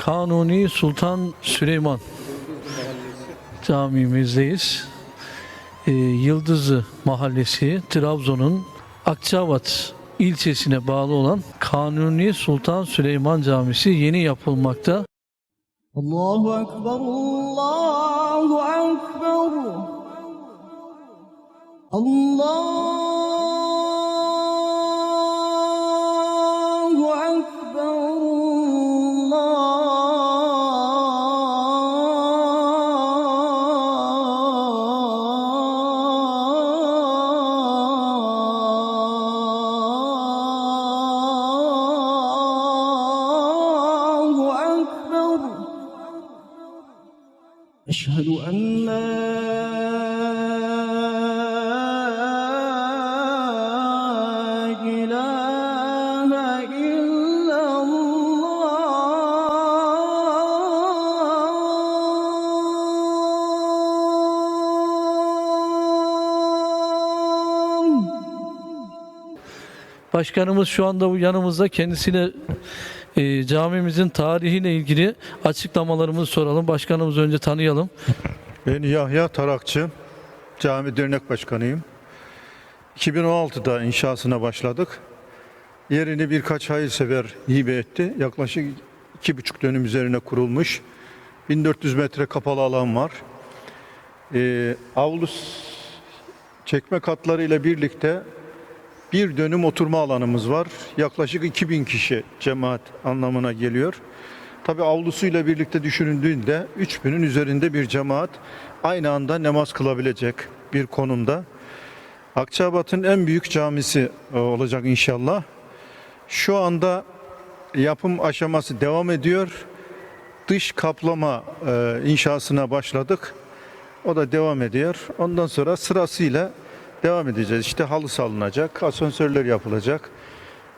Kanuni Sultan Süleyman camimizdeyiz. Ee, Yıldızı Mahallesi Trabzon'un Akçabat ilçesine bağlı olan Kanuni Sultan Süleyman Camisi yeni yapılmakta. Allahu Ekber, Allahu Ekber. Allahu أشهد أن لا إله إلا الله Başkanımız şu anda bu yanımızda kendisine e, camimizin tarihiyle ilgili açıklamalarımızı soralım. Başkanımız önce tanıyalım. Ben Yahya Tarakçı, cami dernek başkanıyım. 2016'da inşasına başladık. Yerini birkaç hayırsever hibe etti. Yaklaşık iki buçuk dönüm üzerine kurulmuş. 1400 metre kapalı alan var. Ee, avlus çekme katlarıyla birlikte bir dönüm oturma alanımız var. Yaklaşık 2000 kişi cemaat anlamına geliyor. Tabi avlusuyla birlikte düşünüldüğünde 3000'in üzerinde bir cemaat aynı anda namaz kılabilecek bir konumda. Akçabat'ın en büyük camisi e, olacak inşallah. Şu anda yapım aşaması devam ediyor. Dış kaplama e, inşasına başladık. O da devam ediyor. Ondan sonra sırasıyla devam edeceğiz. İşte halı salınacak, asansörler yapılacak,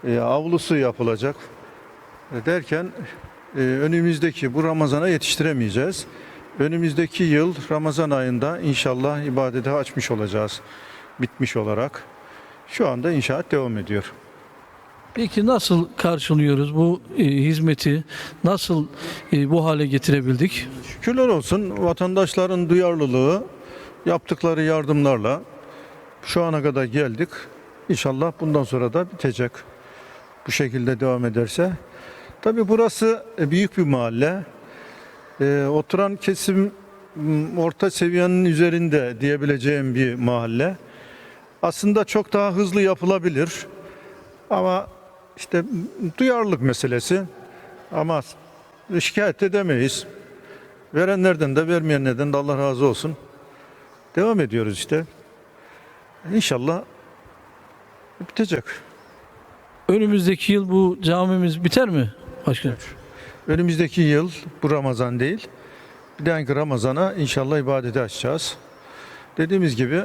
e, avlusu yapılacak E, derken e, önümüzdeki bu Ramazan'a yetiştiremeyeceğiz. Önümüzdeki yıl Ramazan ayında inşallah ibadete açmış olacağız. Bitmiş olarak. Şu anda inşaat devam ediyor. Peki nasıl karşılıyoruz bu e, hizmeti? Nasıl e, bu hale getirebildik? Şükürler olsun vatandaşların duyarlılığı, yaptıkları yardımlarla şu ana kadar geldik. İnşallah bundan sonra da bitecek. Bu şekilde devam ederse. Tabii burası e, büyük bir mahalle. Ee, oturan kesim orta seviyenin üzerinde diyebileceğim bir mahalle. Aslında çok daha hızlı yapılabilir. Ama işte duyarlılık meselesi. Ama şikayet edemeyiz. Verenlerden de vermeyenlerden de Allah razı olsun. Devam ediyoruz işte. İnşallah bitecek. Önümüzdeki yıl bu camimiz biter mi başkanım? Önümüzdeki yıl bu Ramazan değil. Bir dahaki Ramazan'a inşallah ibadete açacağız. Dediğimiz gibi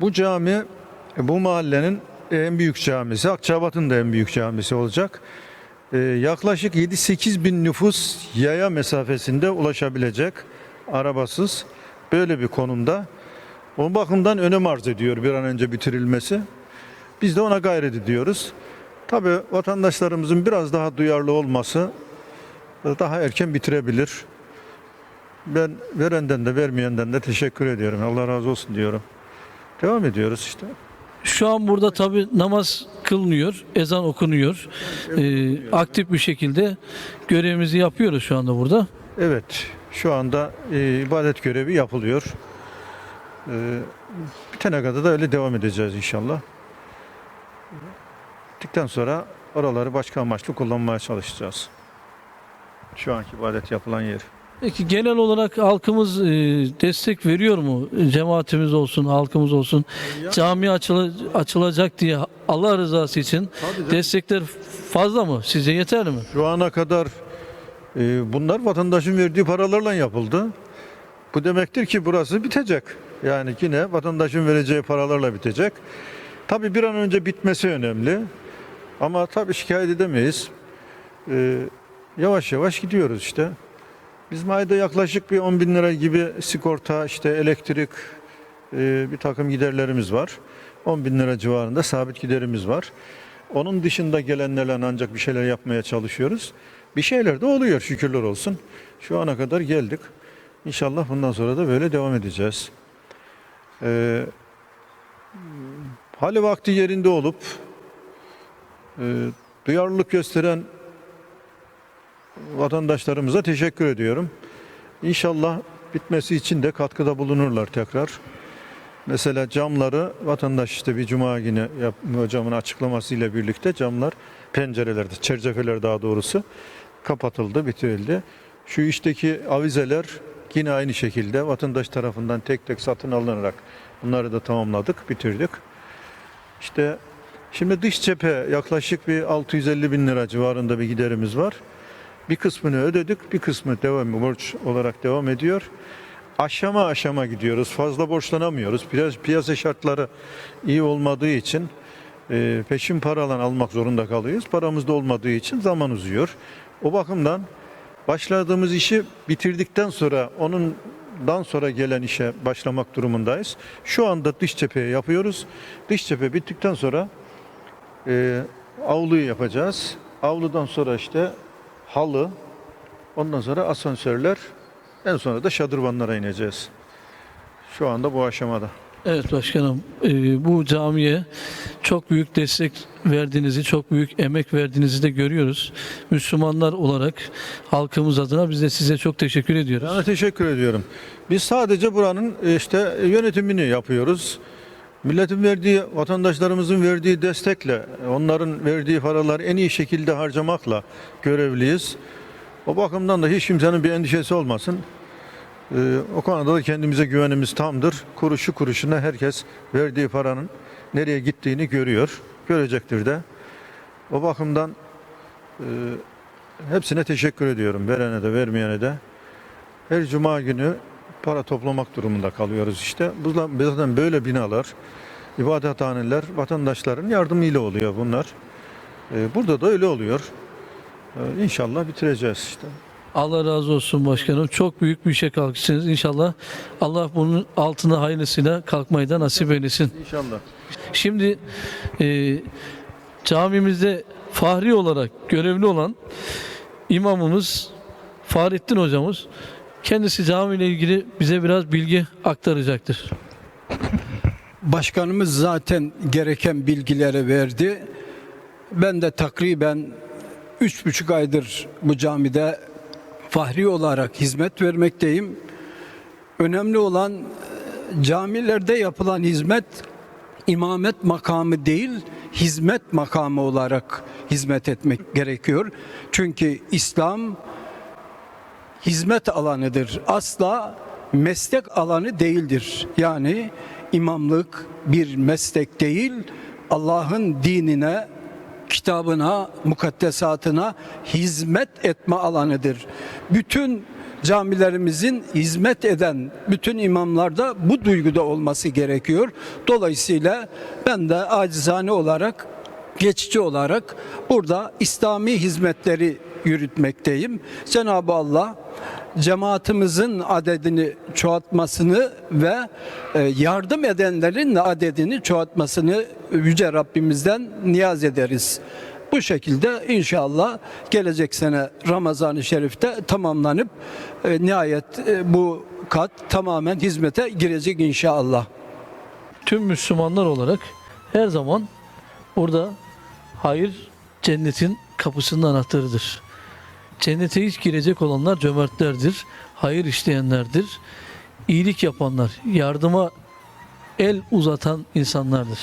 bu cami bu mahallenin en büyük camisi. Akçabat'ın da en büyük camisi olacak. Ee, yaklaşık 7-8 bin nüfus yaya mesafesinde ulaşabilecek arabasız böyle bir konumda. O bakımdan önem arz ediyor bir an önce bitirilmesi. Biz de ona gayret ediyoruz. Tabii vatandaşlarımızın biraz daha duyarlı olması daha erken bitirebilir. Ben verenden de vermeyenden de teşekkür ediyorum. Allah razı olsun diyorum. Devam ediyoruz işte. Şu an burada tabi namaz kılınıyor, ezan okunuyor. E, aktif bir şekilde görevimizi yapıyoruz şu anda burada. Evet, şu anda e, ibadet görevi yapılıyor. E, bitene kadar da öyle devam edeceğiz inşallah. Bittikten sonra oraları başka amaçlı kullanmaya çalışacağız. Şu anki ibadet yapılan yer. Peki genel olarak halkımız e, destek veriyor mu? Cemaatimiz olsun, halkımız olsun. Cami açıla- açılacak diye Allah rızası için destekler fazla mı? Size yeterli mi? Şu ana kadar e, bunlar vatandaşın verdiği paralarla yapıldı. Bu demektir ki burası bitecek. Yani yine vatandaşın vereceği paralarla bitecek. Tabii bir an önce bitmesi önemli. Ama tabii şikayet edemeyiz. E, yavaş yavaş gidiyoruz işte. Bizim ayda yaklaşık bir 10 bin lira gibi sigorta, işte elektrik, e, bir takım giderlerimiz var. 10 bin lira civarında sabit giderimiz var. Onun dışında gelenlerle ancak bir şeyler yapmaya çalışıyoruz. bir şeyler de oluyor şükürler olsun. Şu ana kadar geldik. İnşallah bundan sonra da böyle devam edeceğiz. Ee, hali vakti yerinde olup e, duyarlılık gösteren vatandaşlarımıza teşekkür ediyorum. İnşallah bitmesi için de katkıda bulunurlar tekrar. Mesela camları vatandaş işte bir cuma günü yap, hocamın açıklamasıyla birlikte camlar pencerelerde, çerçeveler daha doğrusu kapatıldı, bitirildi. Şu içteki avizeler yine aynı şekilde vatandaş tarafından tek tek satın alınarak bunları da tamamladık, bitirdik. İşte şimdi dış cephe yaklaşık bir 650 bin lira civarında bir giderimiz var. Bir kısmını ödedik, bir kısmı devam borç olarak devam ediyor. Aşama aşama gidiyoruz. Fazla borçlanamıyoruz. Biraz piyasa şartları iyi olmadığı için e, peşin paralan almak zorunda kalıyoruz. Paramız da olmadığı için zaman uzuyor. O bakımdan başladığımız işi bitirdikten sonra onundan sonra gelen işe başlamak durumundayız. Şu anda dış cepheye yapıyoruz. Dış cephe bittikten sonra e, avluyu yapacağız. Avludan sonra işte halı, ondan sonra asansörler, en sonra da şadırvanlara ineceğiz. Şu anda bu aşamada. Evet başkanım, e, bu camiye çok büyük destek verdiğinizi, çok büyük emek verdiğinizi de görüyoruz. Müslümanlar olarak halkımız adına biz de size çok teşekkür ediyoruz. Ben teşekkür ediyorum. Biz sadece buranın e, işte yönetimini yapıyoruz. Milletin verdiği, vatandaşlarımızın verdiği destekle, onların verdiği paraları en iyi şekilde harcamakla görevliyiz. O bakımdan da hiç kimsenin bir endişesi olmasın. Ee, o konuda da kendimize güvenimiz tamdır. Kuruşu kuruşuna herkes verdiği paranın nereye gittiğini görüyor. Görecektir de. O bakımdan e, hepsine teşekkür ediyorum. Verene de vermeyene de. Her cuma günü para toplamak durumunda kalıyoruz işte. Bu zaten böyle binalar, ibadethaneler vatandaşların yardımıyla oluyor bunlar. Ee, Burada da öyle oluyor. Ee, İnşallah bitireceğiz işte. Allah razı olsun başkanım. Çok büyük bir işe kalkışsınız. İnşallah Allah bunun altına hayırlısıyla kalkmayı da nasip eylesin. İnşallah. Şimdi e, camimizde fahri olarak görevli olan imamımız Fahrettin hocamız kendisi camiyle ilgili bize biraz bilgi aktaracaktır. Başkanımız zaten gereken bilgileri verdi. Ben de takriben üç buçuk aydır bu camide fahri olarak hizmet vermekteyim. Önemli olan e, camilerde yapılan hizmet imamet makamı değil, hizmet makamı olarak hizmet etmek gerekiyor. Çünkü İslam hizmet alanıdır. Asla meslek alanı değildir. Yani imamlık bir meslek değil, Allah'ın dinine, kitabına, mukaddesatına hizmet etme alanıdır. Bütün camilerimizin hizmet eden bütün imamlarda bu duyguda olması gerekiyor. Dolayısıyla ben de acizane olarak geçici olarak burada İslami hizmetleri yürütmekteyim. Cenab-ı Allah cemaatimizin adedini çoğaltmasını ve e, yardım edenlerin de adedini çoğaltmasını Yüce Rabbimizden niyaz ederiz. Bu şekilde inşallah gelecek sene Ramazan-ı Şerif'te tamamlanıp e, nihayet e, bu kat tamamen hizmete girecek inşallah. Tüm Müslümanlar olarak her zaman burada hayır cennetin kapısının anahtarıdır. Cennete ilk girecek olanlar cömertlerdir, hayır işleyenlerdir, iyilik yapanlar, yardıma el uzatan insanlardır.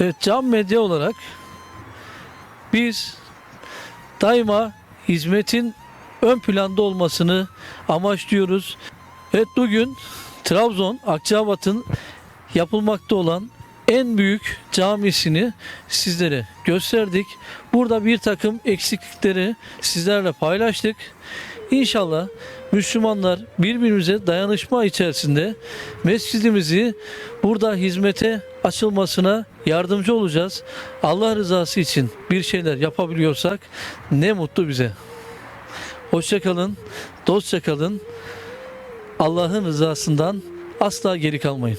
Evet, cam medya olarak biz daima hizmetin ön planda olmasını amaçlıyoruz. Evet bugün Trabzon, Akçabat'ın yapılmakta olan en büyük camisini sizlere gösterdik. Burada bir takım eksiklikleri sizlerle paylaştık. İnşallah Müslümanlar birbirimize dayanışma içerisinde mescidimizi burada hizmete açılmasına yardımcı olacağız. Allah rızası için bir şeyler yapabiliyorsak ne mutlu bize. Hoşçakalın, dostça kalın. Allah'ın rızasından asla geri kalmayın.